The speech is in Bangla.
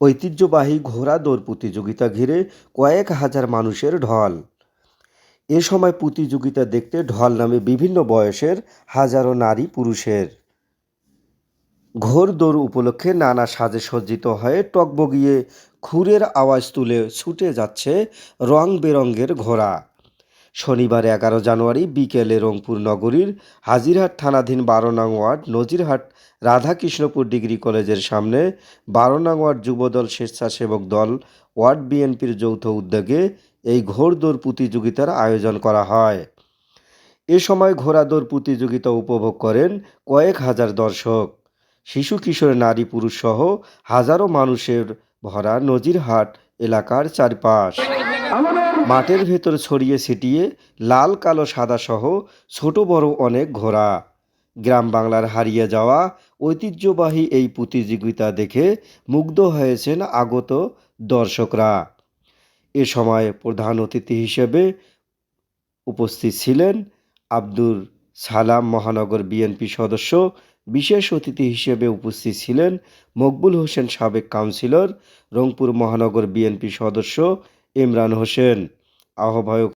ঐতিহ্যবাহী ঘোড়া দৌড় প্রতিযোগিতা ঘিরে কয়েক হাজার মানুষের ঢল। এ সময় প্রতিযোগিতা দেখতে ঢল নামে বিভিন্ন বয়সের হাজারো নারী পুরুষের। ঘোর দৌড় উপলক্ষে নানা সাজে সজ্জিত হয়ে টকবগিয়ে খুরের আওয়াজ তুলে ছুটে যাচ্ছে রং বেরঙ্গের ঘোড়া। শনিবার এগারো জানুয়ারি বিকেলে রংপুর নগরীর হাজিরহাট থানাধীন বারো নং ওয়ার্ড নজিরহাট রাধাকৃষ্ণপুর ডিগ্রি কলেজের সামনে বারো নং ওয়ার্ড যুবদল স্বেচ্ছাসেবক দল ওয়ার্ড বিএনপির যৌথ উদ্যোগে এই ঘোড়দৌড় প্রতিযোগিতার আয়োজন করা হয়। এ সময় ঘোড়া দৌড় প্রতিযোগিতা উপভোগ করেন কয়েক হাজার দর্শক। শিশু, কিশোর, নারী, পুরুষ সহ হাজারো মানুষের ভরা নজিরহাট এলাকার চারপাশ। মাঠের ভেতর ছড়িয়ে ছিটিয়ে লাল, কালো, সাদা সহ ছোট, বড় অনেক ঘোড়া। গ্রাম বাংলার হারিয়ে যাওয়া ঐতিহ্যবাহী এই প্রতিযোগিতা দেখে মুগ্ধ হয়েছেন আগত দর্শকরা। এ সময় প্রধান অতিথি হিসেবে উপস্থিত ছিলেন আব্দুর সালাম মহানগর বিএনপি সদস্য। বিশেষ অতিথি হিসেবে উপস্থিত ছিলেন মকবুল হোসেন সাবেক কাউন্সিলর, রংপুর মহানগর বিএনপি সদস্য ইমরান হোসেন আহ্বায়ক।